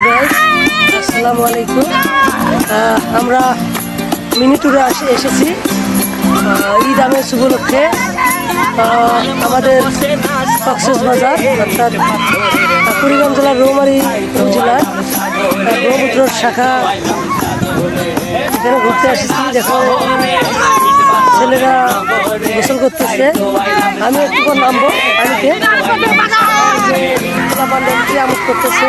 আসসালামু আলাইকুম। আমরা মিনি আসে এসেছি। ঈদ আমেজ উপলক্ষে। আমাদের বাজার অর্থাৎ কুড়িগ্রাম জেলার রৌমারী আহ, ব্রহ্মপুত্র শাখা। এখানে ঘুরতে এসেছি দেখো ছেলেরা গোসল করতেছে। আমি একটু পর নামবো পানিতে আমোদ করতেছে।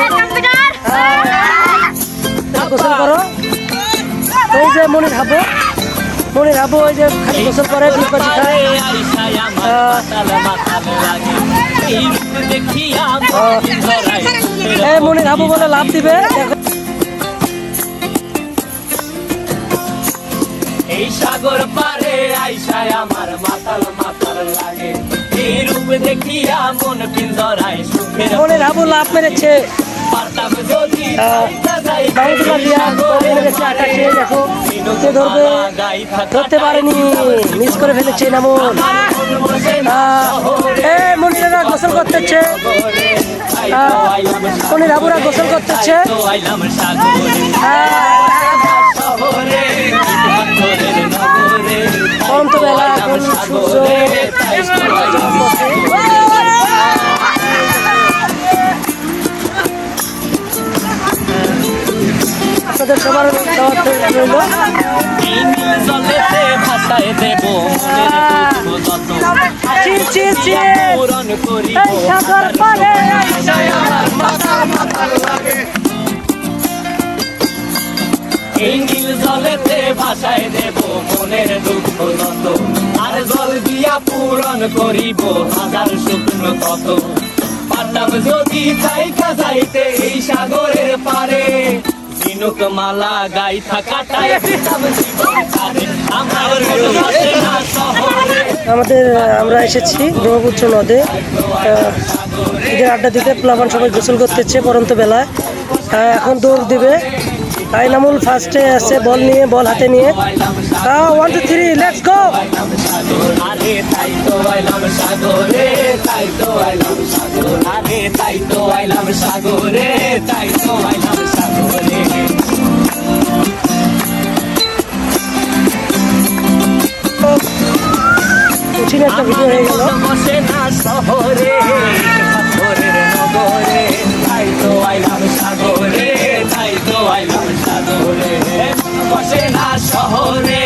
গোসল করো। ওই যে মনির হাবো মনির হাবো ওই যে খালি গোসল করে বাজি খায়। এই মনির হাবো বলে লাভ দিবে। এই সাগর পারে আইসায় আমার মাতাল মাতাল লাগে। এই রূপ দেখিয়া মন পিঞ্জরায় সুখের মনির হাবো লাভ মেরেছে। ধরবে ধরতে পারেনি মিস করে ফেলেছে নামন এ মনিরা গোসল করতেছে মনির গোসল করতেছে আইলাম সাগরে শহরে পাথরের নগরে অন্ত বেলা এখন সূর্য জলেতে ভাসায় দেব জলেতে ভাসায় দেব মনের দুঃখ যত আর জল দিয়া পূরণ করিব হাজার শুকনো কত। পারতাম যদি চাইকা যাইতে এই সাগরের পারে ঝিনুক মালা গাই থাকাটাই আমাদের আমরা এসেছি ব্রহ্মপুত্র নদে। ঈদের আড্ডা দিতে প্লাবন সবাই গোসল করতেছে পরন্ত বেলায়। এখন দৌড় দিবে। আইনামুল ফার্স্টে আছে বল নিয়ে বল হাতে নিয়ে। One two three let's go তাই তো কঠিন একটা ভিডিও হয়ে গেল। বসে না শহরে পাথরের নগরে তাই তো আইলাম সাগরে তাই তো আইলাম সাগরে। বসে না শহরে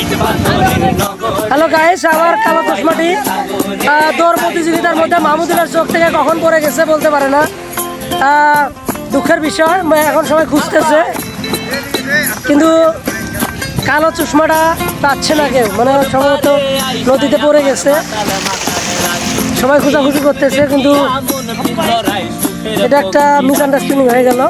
ইট পাথরের নগরে হ্যালো গাইস আবার কালো চশমাটি। দৌড় প্রতিযোগিতার মধ্যে মাহমুদুলের চোখ থেকে কখন পড়ে গেছে বলতে পারে না। দুঃখের বিষয় এখন সবাই খুঁজতেছে। কিন্তু কালো চশমাটা পাচ্ছে না কেউ। মানে সম্ভবত নদীতে পড়ে গেছে। সবাই খোঁজাখুঁজি করতেছে, কিন্তু এটা একটা মিসআন্ডারস্ট্যান্ডিং হয়ে গেল।